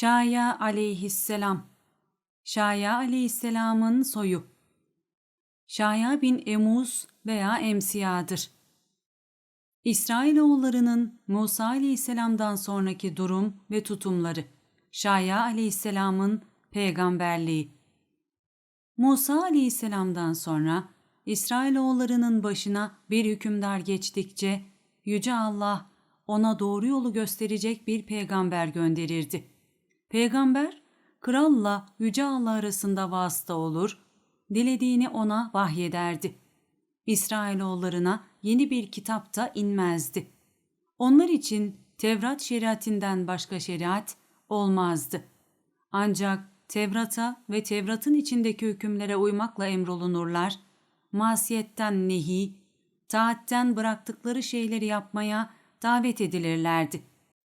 Şaya aleyhisselam Şaya aleyhisselamın soyu Şaya bin Emuz veya Emsiya'dır. İsrailoğullarının Musa aleyhisselamdan sonraki durum ve tutumları Şaya aleyhisselamın peygamberliği Musa aleyhisselamdan sonra İsrailoğullarının başına bir hükümdar geçtikçe Yüce Allah ona doğru yolu gösterecek bir peygamber gönderirdi. Peygamber, kralla Yüce Allah arasında vasıta olur, dilediğini ona vahyederdi. İsrailoğullarına yeni bir kitap da inmezdi. Onlar için Tevrat şeriatinden başka şeriat olmazdı. Ancak Tevrat'a ve Tevrat'ın içindeki hükümlere uymakla emrolunurlar, masiyetten nehi, taatten bıraktıkları şeyleri yapmaya davet edilirlerdi.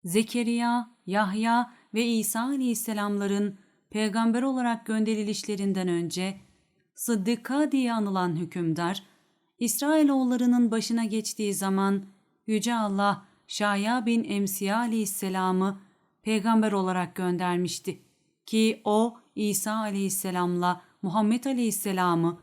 Zekeriya, Yahya ve İsa aleyhisselamların peygamber olarak gönderilişlerinden önce Sıddıka diye anılan hükümdar, İsrailoğullarının başına geçtiği zaman Yüce Allah Şaya bin Emsiya aleyhisselamı peygamber olarak göndermişti ki o İsa aleyhisselamla Muhammed aleyhisselamı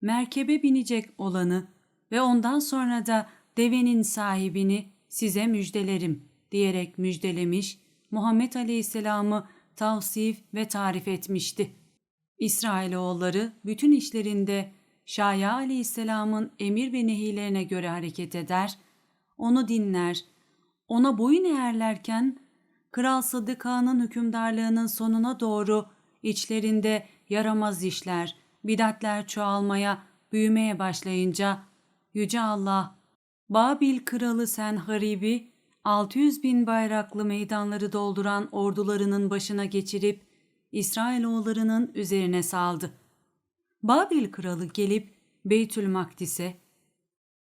merkebe binecek olanı ve ondan sonra da devenin sahibini size müjdelerim diyerek müjdelemiş, Muhammed Aleyhisselam'ı tavsif ve tarif etmişti. İsrailoğulları bütün işlerinde Şaya Aleyhisselam'ın emir ve nehilerine göre hareket eder, onu dinler, ona boyun eğerlerken Kral Sıddıka'nın hükümdarlığının sonuna doğru içlerinde yaramaz işler, bidatler çoğalmaya, büyümeye başlayınca Yüce Allah, Babil kralı Senharibi 600 bin bayraklı meydanları dolduran ordularının başına geçirip İsrailoğullarının üzerine saldı. Babil kralı gelip Beytül Makdis'e,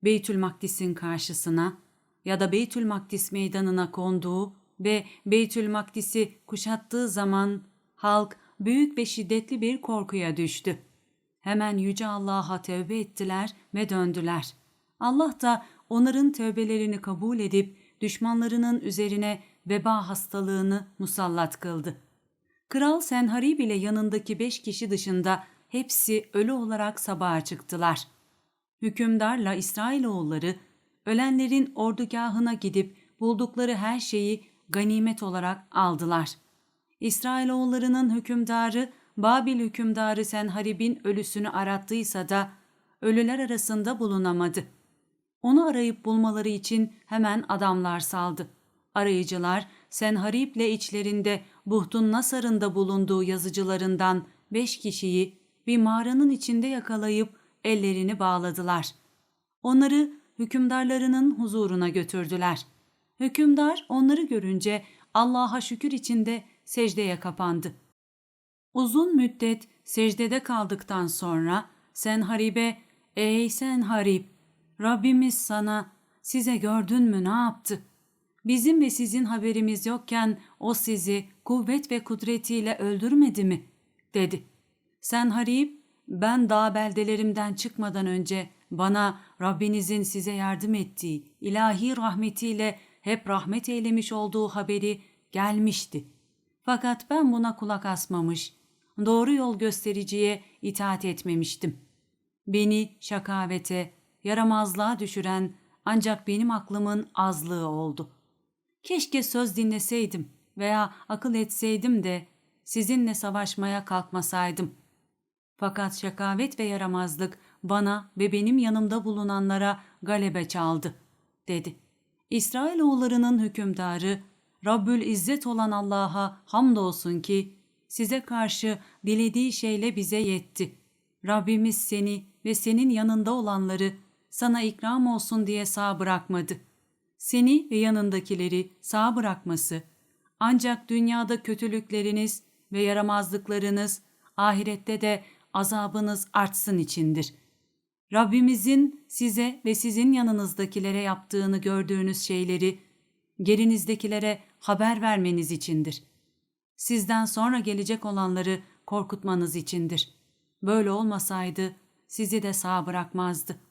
Beytül Makdis'in karşısına ya da Beytül Makdis meydanına konduğu ve Beytül Makdis'i kuşattığı zaman halk büyük ve şiddetli bir korkuya düştü. Hemen Yüce Allah'a tövbe ettiler ve döndüler. Allah da onların tövbelerini kabul edip düşmanlarının üzerine veba hastalığını musallat kıldı. Kral Senharib ile yanındaki beş kişi dışında hepsi ölü olarak sabaha çıktılar. Hükümdarla İsrailoğulları ölenlerin ordugahına gidip buldukları her şeyi ganimet olarak aldılar. İsrailoğullarının hükümdarı Babil hükümdarı Senharib'in ölüsünü arattıysa da ölüler arasında bulunamadı. Onu arayıp bulmaları için hemen adamlar saldı. Arayıcılar Senharib ile içlerinde Buhtun Nasar'ın bulunduğu yazıcılarından beş kişiyi bir mağaranın içinde yakalayıp ellerini bağladılar. Onları hükümdarlarının huzuruna götürdüler. Hükümdar onları görünce Allah'a şükür içinde secdeye kapandı. Uzun müddet secdede kaldıktan sonra Senharib'e ''Ey Senharib, Rabbimiz sana size gördün mü ne yaptı? Bizim ve sizin haberimiz yokken o sizi kuvvet ve kudretiyle öldürmedi mi?'' dedi. Senharib, ben dağ beldelerimden çıkmadan önce bana Rabbinizin size yardım ettiği ilahi rahmetiyle hep rahmet eylemiş olduğu haberi gelmişti. Fakat ben buna kulak asmamış, doğru yol göstericiye itaat etmemiştim. Beni şakavete, yaramazlığa düşüren ancak benim aklımın azlığı oldu. Keşke söz dinleseydim veya akıl etseydim de sizinle savaşmaya kalkmasaydım. Fakat şakavet ve yaramazlık bana ve benim yanımda bulunanlara galebe çaldı, dedi. İsrailoğullarının hükümdarı, Rabbül İzzet olan Allah'a hamdolsun ki size karşı dilediği şeyle bize yetti. Rabbimiz seni ve senin yanında olanları sana ikram olsun diye sağ bırakmadı. Seni ve yanındakileri sağ bırakması ancak dünyada kötülükleriniz ve yaramazlıklarınız ahirette de azabınız artsın içindir. Rabbimizin size ve sizin yanınızdakilere yaptığını gördüğünüz şeyleri gerinizdekilere haber vermeniz içindir. Sizden sonra gelecek olanları korkutmanız içindir. Böyle olmasaydı sizi de sağ bırakmazdı.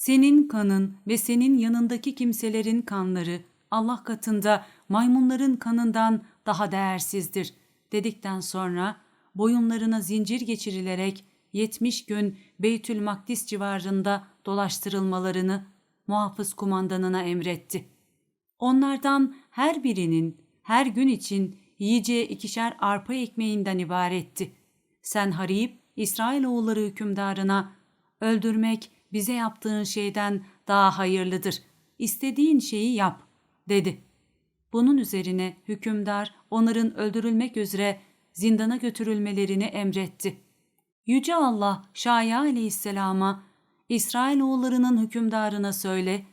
Senin kanın ve senin yanındaki kimselerin kanları Allah katında maymunların kanından daha değersizdir dedikten sonra boyunlarına zincir geçirilerek 70 gün Beytül Makdis civarında dolaştırılmalarını muhafız kumandanına emretti. Onlardan her birinin her gün için yiyeceği ikişer arpa ekmeğinden ibaretti. Sen Harip, İsrailoğulları hükümdarına, öldürmek bize yaptığın şeyden daha hayırlıdır. İstediğin şeyi yap, dedi. Bunun üzerine hükümdar onların öldürülmek üzere zindana götürülmelerini emretti. Yüce Allah Şaya aleyhisselama, İsrailoğullarının hükümdarına söyle,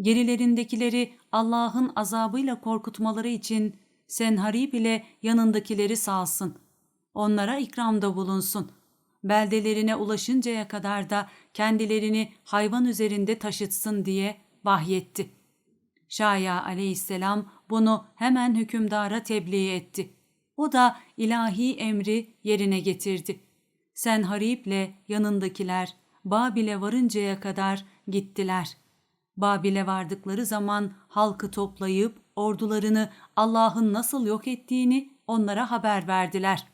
gerilerindekileri Allah'ın azabıyla korkutmaları için Senharib ile yanındakileri salsın. Onlara ikramda bulunsun. Beldelerine ulaşıncaya kadar da kendilerini hayvan üzerinde taşıtsın diye vahyetti. Şaya aleyhisselam bunu hemen hükümdara tebliğ etti. O da ilahi emri yerine getirdi. Sen Harip'le yanındakiler Babil'e varıncaya kadar gittiler. Babil'e vardıkları zaman halkı toplayıp ordularını Allah'ın nasıl yok ettiğini onlara haber verdiler.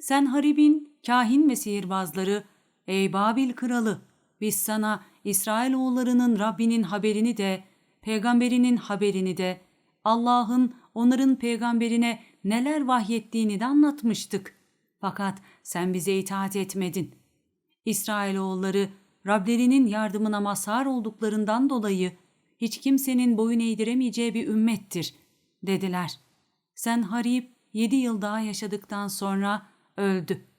Sen Harib'in kahin ve sihirbazları, ey Babil kralı, biz sana İsrailoğullarının Rabbinin haberini de, peygamberinin haberini de, Allah'ın onların peygamberine neler vahyettiğini de anlatmıştık. Fakat sen bize itaat etmedin. İsrailoğulları Rablerinin yardımına mazhar olduklarından dolayı hiç kimsenin boyun eğdiremeyeceği bir ümmettir, dediler. Sen Harib yedi yıl daha yaşadıktan sonra öldü.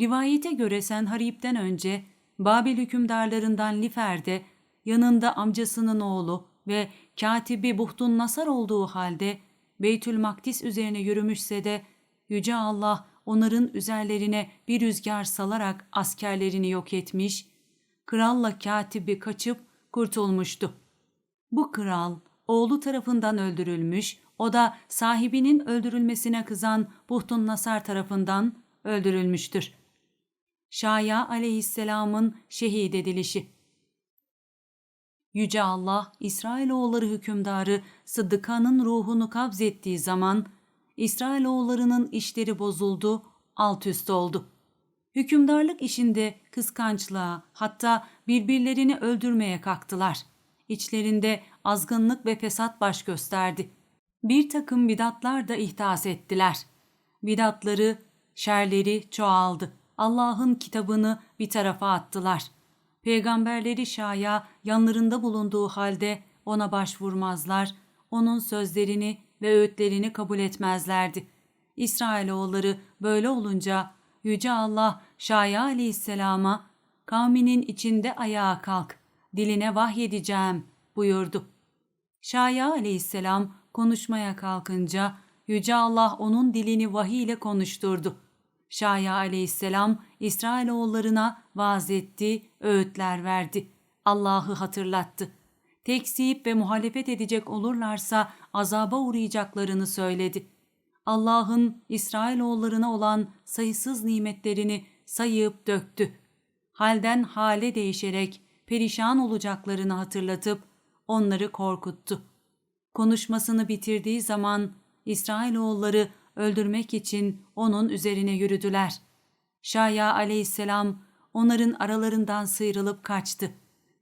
Rivayete göre sen Harip'ten önce Babil hükümdarlarından Lifer'de yanında amcasının oğlu ve katibi Buhtun Nasar olduğu halde Beytül Makdis üzerine yürümüşse de Yüce Allah onların üzerlerine bir rüzgar salarak askerlerini yok etmiş, kralla katibi kaçıp kurtulmuştu. Bu kral oğlu tarafından öldürülmüş, o da sahibinin öldürülmesine kızan Buhtun Nasar tarafından öldürülmüştür. Şaya aleyhisselamın şehit edilişi Yüce Allah, İsrailoğulları hükümdarı Sıddıka'nın ruhunu kabzettiği zaman, İsrailoğullarının işleri bozuldu, alt üst oldu. Hükümdarlık işinde kıskançlığa, hatta birbirlerini öldürmeye kalktılar. İçlerinde azgınlık ve fesat baş gösterdi. Bir takım bidatlar da ihdas ettiler. Bidatları, şerleri çoğaldı. Allah'ın kitabını bir tarafa attılar. Peygamberleri şaya yanlarında bulunduğu halde ona başvurmazlar, onun sözlerini ve öğütlerini kabul etmezlerdi. İsrailoğulları böyle olunca Yüce Allah Şaya aleyhisselama kavminin içinde ayağa kalk, diline vahyedeceğim buyurdu. Şaya aleyhisselam konuşmaya kalkınca Yüce Allah onun dilini vahiy ile konuşturdu. Şaya aleyhisselam İsrailoğullarına vaaz etti, öğütler verdi. Allah'ı hatırlattı. Tekzip ve muhalefet edecek olurlarsa azaba uğrayacaklarını söyledi. Allah'ın İsrailoğullarına olan sayısız nimetlerini sayıp döktü. Halden hale değişerek perişan olacaklarını hatırlatıp onları korkuttu. Konuşmasını bitirdiği zaman İsrailoğulları öldürmek için onun üzerine yürüdüler. Şaya aleyhisselam onların aralarından sıyrılıp kaçtı.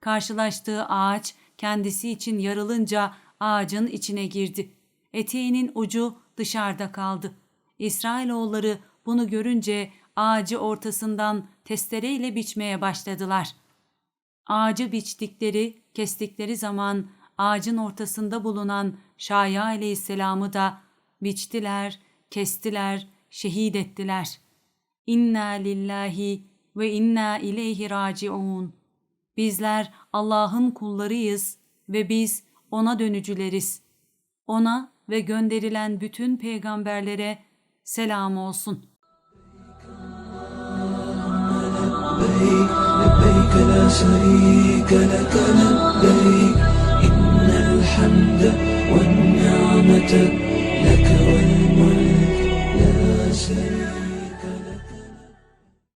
Karşılaştığı ağaç kendisi için yarılınca ağacın içine girdi. Eteğinin ucu dışarıda kaldı. İsrailoğulları bunu görünce ağacı ortasından testereyle biçmeye başladılar. Ağacı biçtikleri, kestikleri zaman ağacın ortasında bulunan Şaya aleyhisselamı da biçtiler, kestiler, şehit ettiler. İnna lillahi ve inna ileyhi raciun. Bizler Allah'ın kullarıyız ve biz ona dönücüleriz. Ona ve gönderilen bütün peygamberlere selam olsun. لبيك لبيك لا شريك لك لبيك إن الحمد والنعمة لك والملك Christmas.